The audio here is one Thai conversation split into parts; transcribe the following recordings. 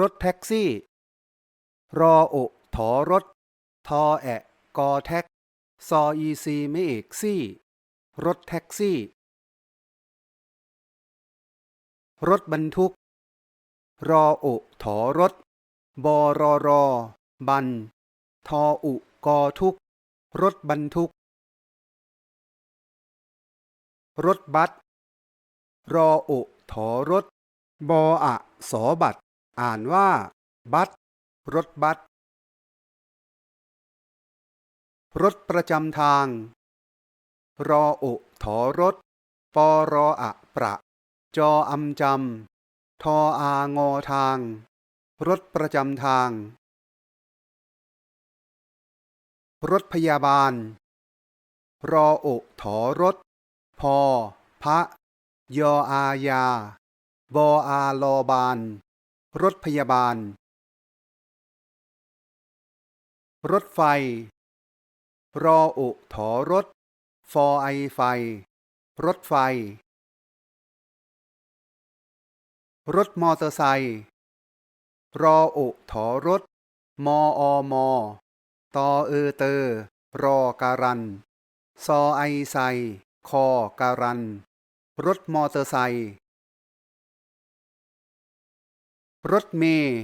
รถแท็กซี่ รอโอถอรถ ทอแอะกอแท็ก ซออีซีไม่เอกซี่ รถแท็กซี่ รถบรรทุก รอโอถอรถ บอรอรอ บัน ทออุกอทุก รถบรรทุก รถบัสรอโอถอรถ บออะสอบัต อ่านว่า บัสรถบัสรถประจำทาง รอโอถอรถปอรออะประ จออำจำทออางอทาง รถประจำทาง รถพยาบาล รอโอถอรถ พอพระยออายา บออาลอบาน รถพยาบาล รถไฟ รออุถอรถ ฟอไอไฟ รถไฟ รถมอเตอร์ไซค์รออุถอรถ มออมอตอเออเตอรอการัน ซอไอไซคอการัน รถมอเตอร์ไซค์ รถเมย์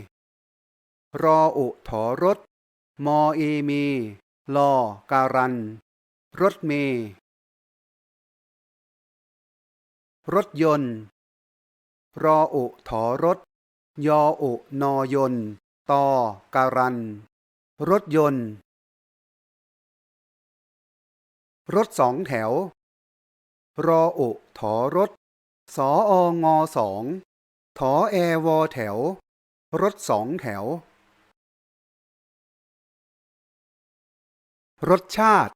รออุถอรถ มอเอเมลอการัน รถเมย์รถยนต์ รออุถอรถ ยออุนอยนต์ตอการัน รถยนต์ รถสองแถว รออุถอรถ สอองอสอง ถอแอวอแถว รถสองแถว รสชาติ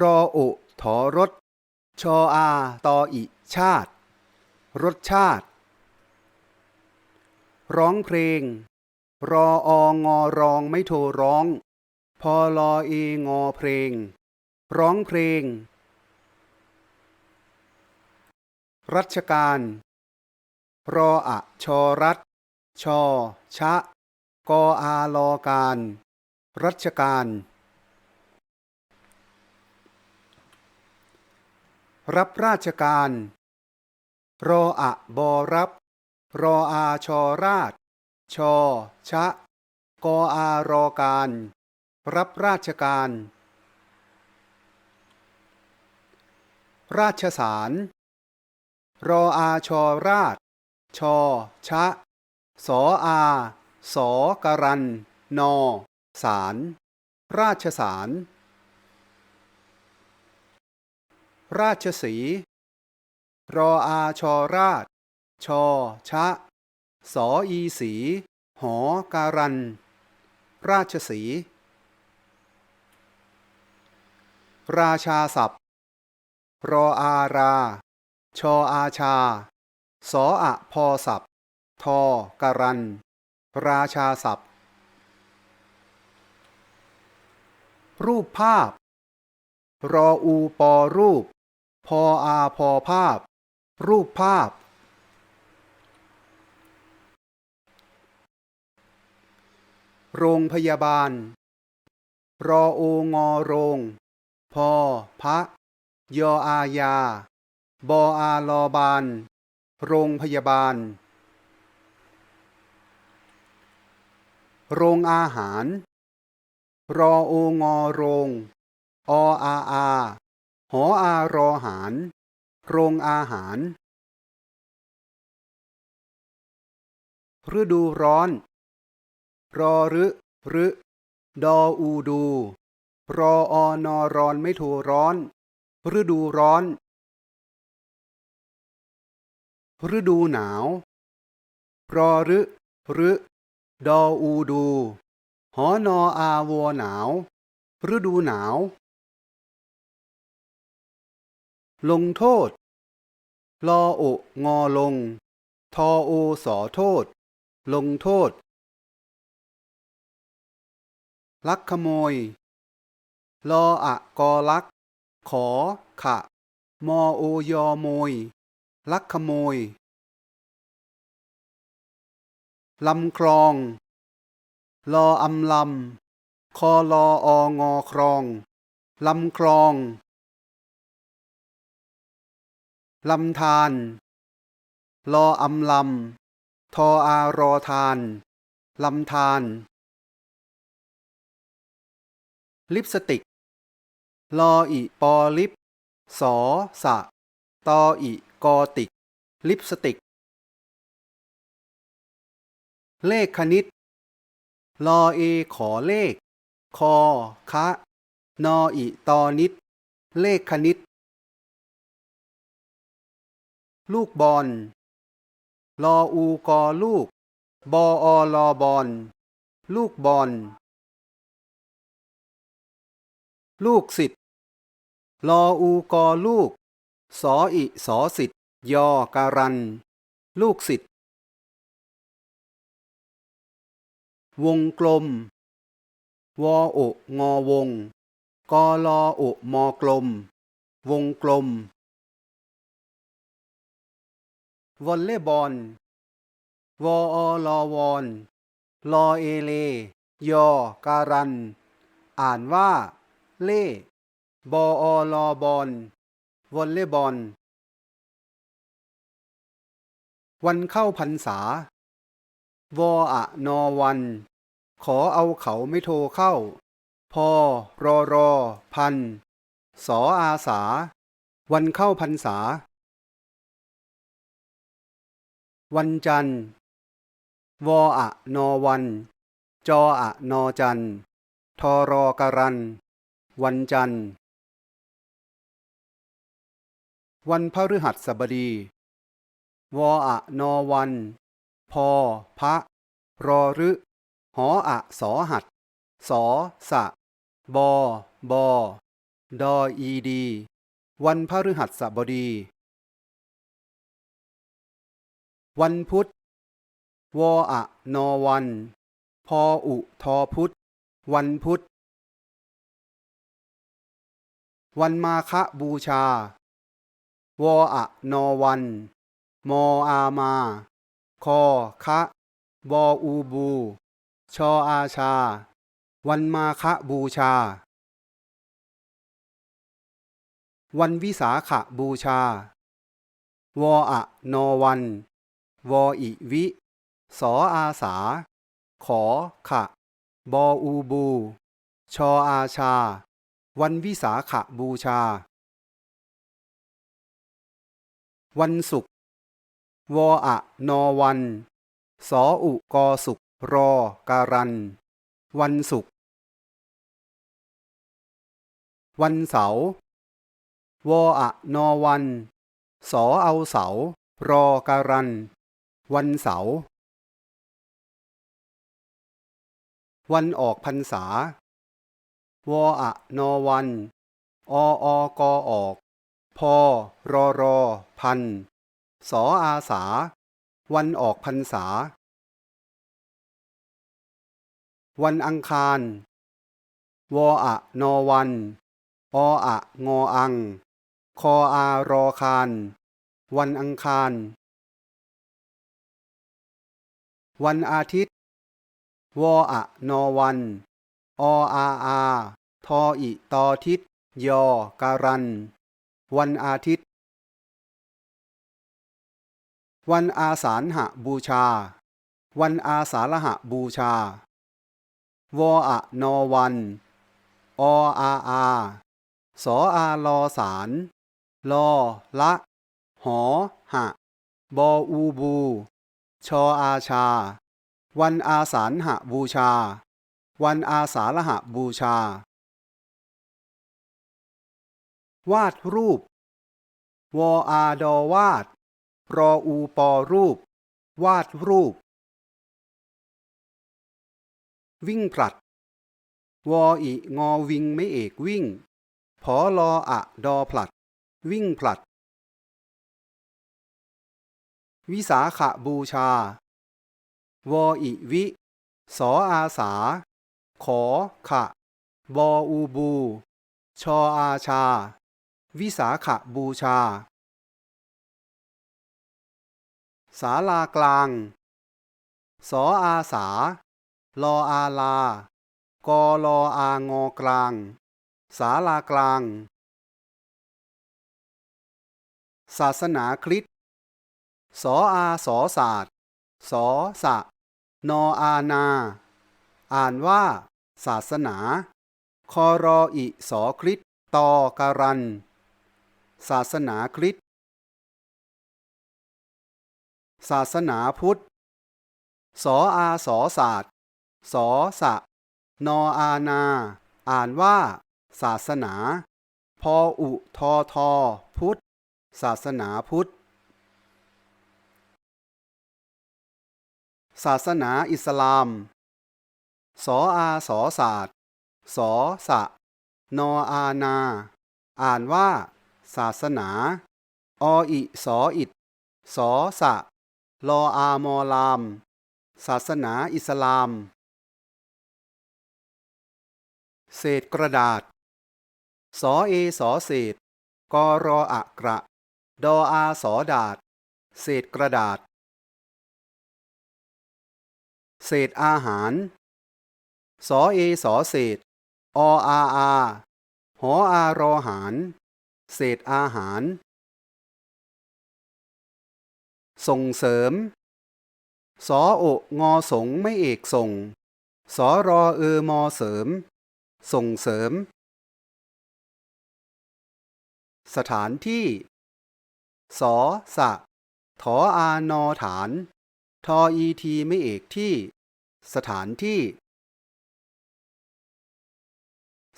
รออุถอรถ ชออาตออิชาติ รสชาติ ร้องเพลง รอองอรองไม่โทรร้อง พอลอเองอเพลง ร้องเพลงรัชการ รออะชอรัฐชอ ชะ กออาลอการ รัชการ รับราชการ รออะบอรับ รออาชอราช ชอ ชะ กออารอการ รับราชการ ราชสาร รออาชอราช ชอ ชะ สออา สอการัน นอ สาร ราชสาร ราชสี รออาชอราช ชอ ชะ สออีสี หอการัน ราชสี ราชาศัพท์ รออารา ชออาชา สออะพอศัพท์ ทอการัน ราชาศัพท์ รูปภาพ รออูปอรูป พออาพอภาพ รูปภาพ โรงพยาบาล รอโองอโรง พอพระยออายาบออาลอบาน โรงพยาบาล โรงอาหาร รอโองอโรง ออาอาหออารอหาร โรงอาหาร ฤดูร้อน รอรึรึดออูดู รออนอรอนไม่ถูร้อน ฤดูร้อน ฤดูหนาว รอรึรึดออูดู หอนออาวัวหนาว ฤดูหนาว ลงโทษ ลอโองอลง ทอโอสอโทษ ลงโทษ ลักขโมย ลออะกอลัก ขอขะ มอโอยอโมย ลักขโมย ลำคลอง ลออำลำ คอลอองอครอง ลำคลอง ลำธารลออำลำ ทออารอทาน ลำธารลิปสติก ลออิปอลิป สอสะ ตออิ กอติก ลิปสติก เลขคณิต ลอเอขอเลข คอคะนออิตอนิด เลขคณิต ลูกบอล ลออูกอลูก บออลอบอล ลูกบอล ลูกศิษย์ลออูกอลูก สออิสอสิทธิ์ยอการัน ลูกศิษย์วงกลม วอโองอวง กอลอโอมอกลม วงกลม วอลเลย์บอล วออลอวอน ลอเอเล ยอการัน อ่านว่า เล่ บออลอบอล วอลเลย์บอล วันเข้าพรรษาวออะนอวัน ขอเอาเขาไม่โทรเข้า พอรอรอ พัน สออาสา วันเข้าพรรษา วันจันทร์วออะนอวัน จออะนอจันทร์ทอรอการัน วันจันทร์ วันพฤหัสบดี วออะนอวัน พอพระรอรึหออะสอหัดสอสะ บอบอดออีดี วันพฤหัสบดี วันพุธ วออะนอวัน พออุทอพุธ วันพุธ วันมาฆบูชา วออะนอวัน มออามา คอคะบออูบู ชออาชา วันมาฆบูชา วันวิสาขบูชา วออะนอวัน วออิวิ สออาสา ขอขะ บออูบู ชออาชา วันวิสาขบูชา วันศุกร์วออะนอวัน สออุกอสุกรอการัน วันศุกร์วันเสาร์วออะนอวัน สอเอาเสา รอการัน วันเสาร์วันออกพรรษาวออะนอวัน อออกอออก พอรอรอ พัน สออาสา วันออกพรรษา วันอังคาร วออะนอวัน ออะงออัง คออารอคานวันอังคาร วันอาทิตย์ วออะนอวัน ออาอา ทออิตอทิศยอการัน วันอาทิตย์ วันอาสาฬหบูชา วันอาสาฬหบูชา วออะนอวัน ออาอาสออาลอสารลอละ หอหะ บออูบู ชออาชา วันอาสาฬหบูชา วันอาสาฬหบูชา วาดรูปวออาดอวาด รออูปอรูป วาดรูป วิ่งผลัด วออิงอวิงไม่เอกวิ่งพอลออะดอผลัด วิ่งผลัด วิสาขบูชา วออิวิ สออาสา ขอขะ บออูบู ชออาชา วิสาขบูชา ศาลากลาง สออาสา ลออาลา กอลออางอกลางสาลากลาง ศาสนาคริสต์ สออาสอศาสตร์ สอสะ นออานา อ่านว่า ศาสนา คอรออิสอคริสต์ตอการัน ศาสนาคริสต์ ศาสนาพุทธ สออาสอศาสตร์ สอสะ นออานา อ่านว่า ศาสนา พออุทอทอพุทธ ศาสนาพุทธ ศาสนาอิสลาม สออาสอศาสตร์ สอสะ นออานา อ่านว่า ศาสนา ออิสออิดสอสะ ลออามอลาม ศาสนาอิสลาม เศษกระดาษ สอเอสอเศษ กอรออะกระ ดออาสอดาดเศษกระดาษ เศษอาหาร สอเอสอเศษ ออาอาหออารอหาร เศษอาหาร ส่งเสริม สอโองอสงไม่เอกส่ง สอรอเออมอเสริม ส่งเสริม สถานที่ สอสะถออานอฐาน ทออีทีไม่เอกที่ สถานที่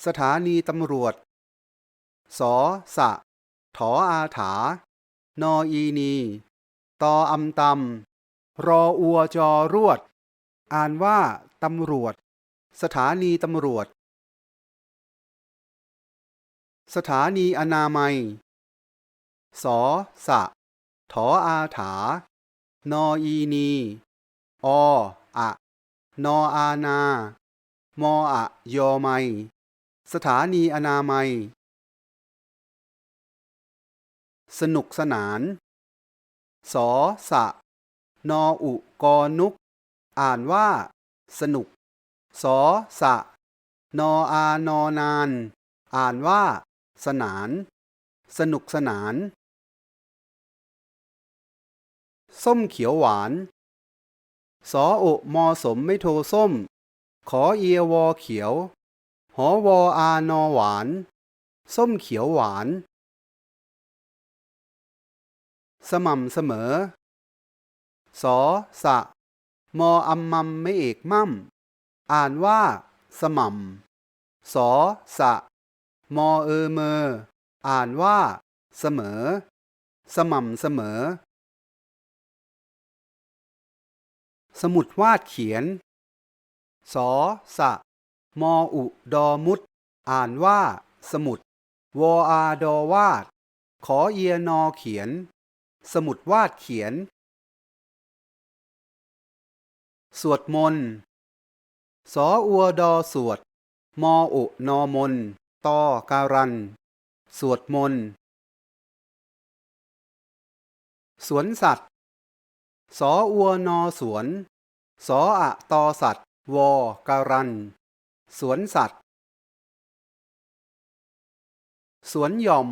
สถานีตำรวจ สอสะ ถออาถา นออีนี ตออำตำรออัวจอรวด อ่านว่าตำรวจ สถานีตำรวจ สถานีอนามัย สอสะ ถออาถา นออีนี ออะ นออานา มออะยอไมสถานีอนามัย สนุกสนาน สอสะ นออุกอนุก อ่านว่า สนุก สอสะ นออานอนาน อ่านว่า สนาน สนุกสนาน ส้มเขียวหวาน สอโอมอสมไม่โทส้ม ขอเอียวอเขียว หอวออานอหวาน ส้มเขียวหวาน สม่ำเสมอ สอสะ มออัมมัมไม่เอกมั่ม อ่านว่า สม่ำ สอสะ มอเออเมอ อ่านว่า เสมอ สม่ำเสมอ สมุดวาดเขียน สอสะ มออุดอมุด อ่านว่า สมุด วออาดอวาด ขอเอียนอเขียน สมุดวาดเขียน สวดมนต์สออัวดอสวด มออุนอมนตอการัน สวดมนต์สวนสัตว์ สออัวนอสวน สออะตอสัตว์ วอการัน สวนสัตว์ สวนหย่อม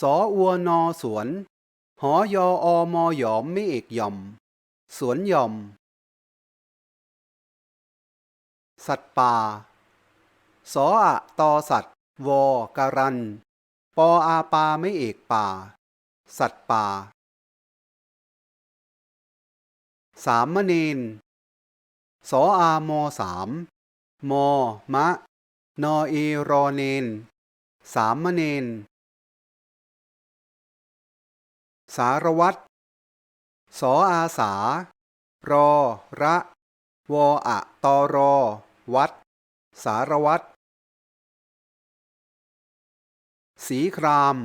สออัวนอสวน หอยออมอยอมไม่เอกย่อม สวนย่อม สัตว์ป่า สออะตอสัตว์ วอการัน ปออาปาไม่เอกป่า สัตว์ป่า สามมเณร สออามอสาม มอมะ นอเอรอเนน สามมเณร สารวัตรสออาสา รอ ระ วออะตอรอ วัด สารวัตรสีคราม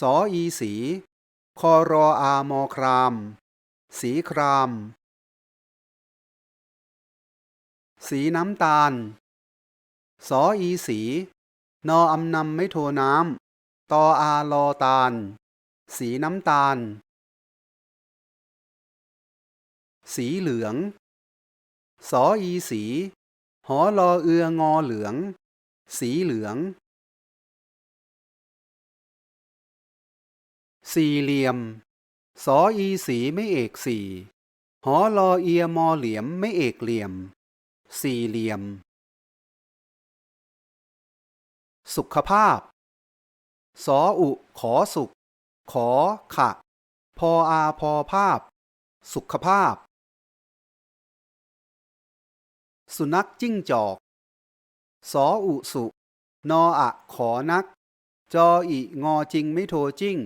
สออีสี คอรออามอคราม สีคราม สีน้ำตาล สออีสี นออำนำไม่โทน้ำตออาลอตาล สีน้ำตาล สีเหลือง สออีสี หอรอเอืองอเหลือง สีเหลือง สี่เหลี่ยม สออีสีไม่เอกสี่ หอรอเอียมอเหลี่ยมไม่เอกเหลี่ยม สี่เหลี่ยม สุขภาพ สออุขอสุข ขอขะ พออาพอภาพ สุขภาพ สุนัขจิ้งจอก สออุสุ นออะขอนัก จออิงอจริงไม่โทจิ้ง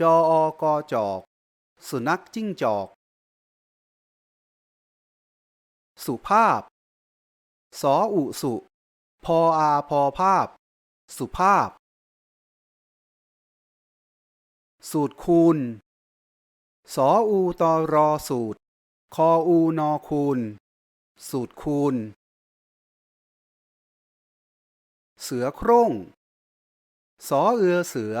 จออกอจอก สุนัขจิ้งจอก สุภาพ สออุสุ พออาพอภาพ สุภาพ สูตรคูณ สออูตอรอสูตร คออูนอคูณ สูตรคูณ เสือโคร่ง สอเอือเสือ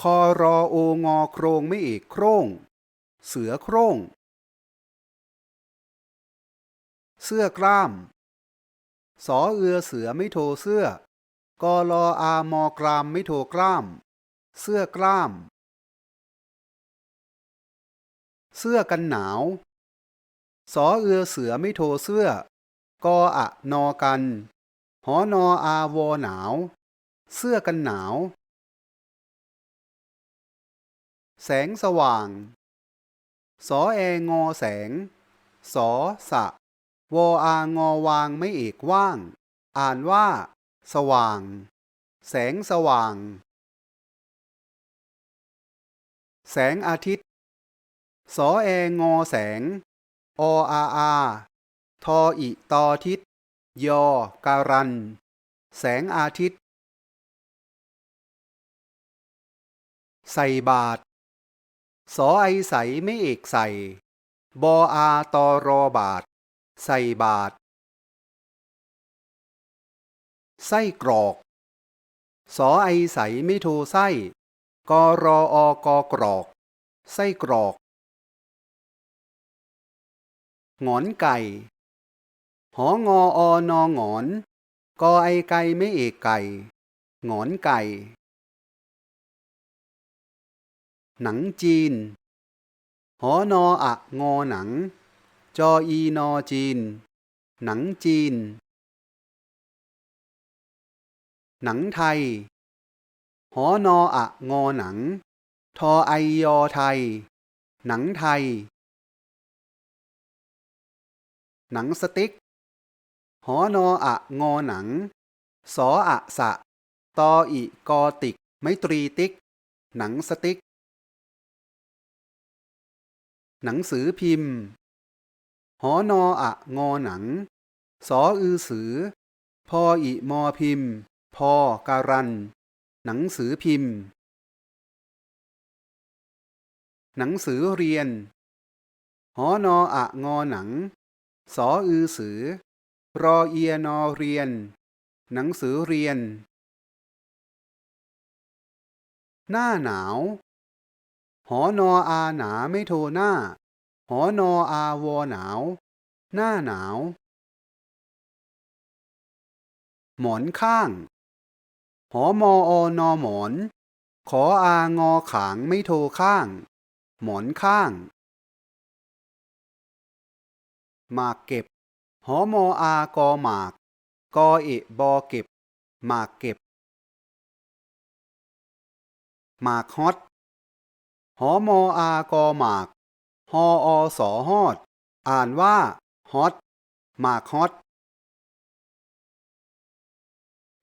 คอรอโองอโครงไม่เอกโคร่ง เสือโคร่ง เสื้อกล้าม สอเอือเสือไม่โทเสื้อกอลออามอกรามไม่โทกล้าม เสื้อกล้าม เสื้อกันหนาว สอเอือเสือไม่โทเสื้อ กออะนอกัน หอนออาวอหนาว เสื้อกันหนาว แสงสว่าง สอแองอแสง สอสะ วออางอวางไม่เอกว่าง อ่านว่า สว่าง แสงสว่าง แสงอาทิตย์ สอแองอแสง ออาอาทออิตอทิศยอการัน แสงอาทิตย์ ใส่บาท สอไอใสไม่เอกใส่ บออาตอรอบาท ใส่บาท ไส้กรอก สอไอใสไม่โทไส้กอรออกอกรอก ไส้กรอก หงอนไก่ หองออนอหงอน กอไอไก่ไม่เอกไก่ หงอนไก่ หนังจีน หอนออะงอหนัง จออีนอจีน หนังจีน หนังไทย หอนออะงอหนัง ทอไอยอไทย หนังไทย หนังสติ๊ก หอนออะงอหนัง สออะสะ ตออิกอติก ไมตรีติ๊ก หนังสติ๊ก หนังสือพิมพ์ หอนออะงอหนัง สออือสือ พออิมอพิมพ์ พอการัน หนังสือพิมพ์ หนังสือเรียนหอนออะงอหนัง สออือสือ รอเอียนอเรียน หนังสือเรียน หน้าหนาว หอนออาหนาไม่โทหน้า หอนออาวอหนาว หน้าหนาว หมอนข้าง หอมออนอหมอน ขออางอขางไม่โทข้าง หมอนข้าง หมากเก็บ หอมออากอหมาก กอเอะบอเก็บ หมากเก็บ หมากฮอต หอมออากอหมากฮออสอฮอด อ่านว่าฮอต หมากฮอต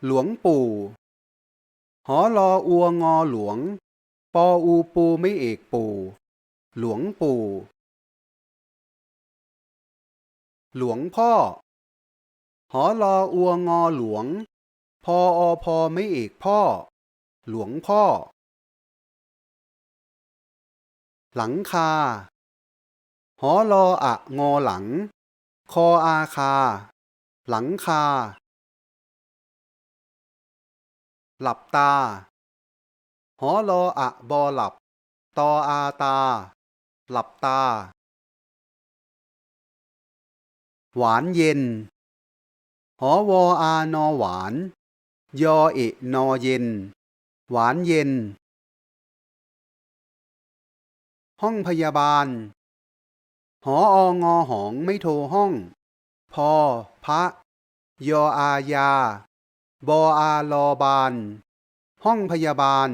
หลวงปู่ หอรออัวงอหลวง ปออูปูไม่เอกปู่ หลวงปู่ หลวงพ่อ หอรออัวงอหลวง พออพอไม่เอกพ่อ หลวงพ่อ หลังคา หอรออะงอหลัง คออาคา หลังคา หลับตา หอรออะบอหลับ ตออาตา หลับตา หวานเย็น หอวออานอหวาน ยอเอะนอเย็น หวานเย็น ห้องพยาบาล หอองอหองไม่โทรห้อง พอพระ ยออายา บออาลอบาน ห้องพยาบาล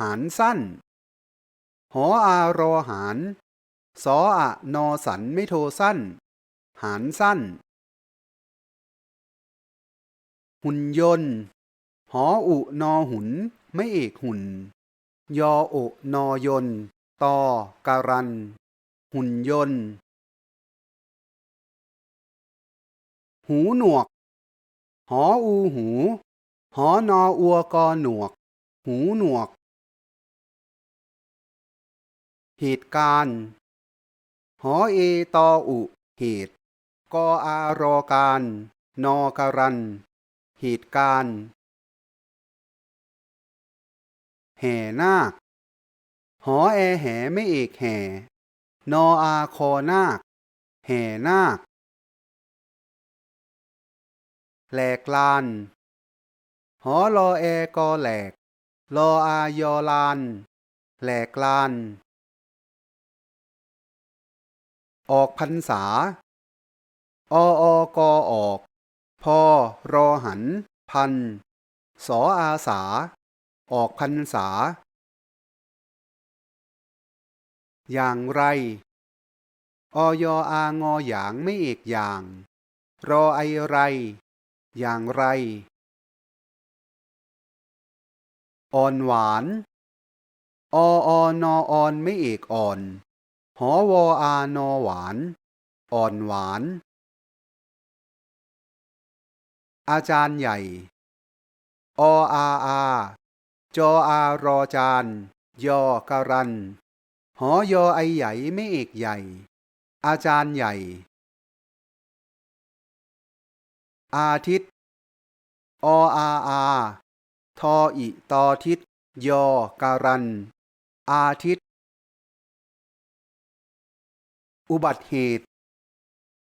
หารสั้น หออารอหาร สออะนอสันไม่โทสั้น หารสั้น หุ่นยนต์ หออุนอหุน ไม่เอกหุ่น ยอโอนอยนต์ตอการัน หุ่นยนต์ หูหนวก หออูหู หอนออัวกอหนวก หูหนวก เหตุการณ์ หอเอตออุ เหตุ กออารอการ นอการัน เหตุการณ์แห่นาค หอแอแห่ไม่เอกแห่ นออาคอนาค แห่นาค แหลกลาน หอรอแอกอแหลก รออายอลาน แหลกลาน ออกพรรษา อออกออกพอรอหัน พัน สออาสา ออกพรรษา อย่างไรออยอางอหยางไม่เอกอย่าง รอไอไร อย่างไร อ่อนหวาน อออนอออนไม่เอกอ่อน หอวออานอหวาน อ่อนหวาน อาจารย์ใหญ่ ออาอาจออารอจานยอการัน หอยอไอใหญ่ไม่เอกใหญ่ อาจารย์ใหญ่ อาทิตย์ ออาอาทออิตอทิศยอการัน อาทิตย์ อุบัติเหตุ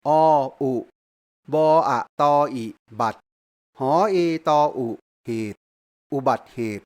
ออุบออะตออิบัตหอเอตออุ เหตุ อุบัติเหตุ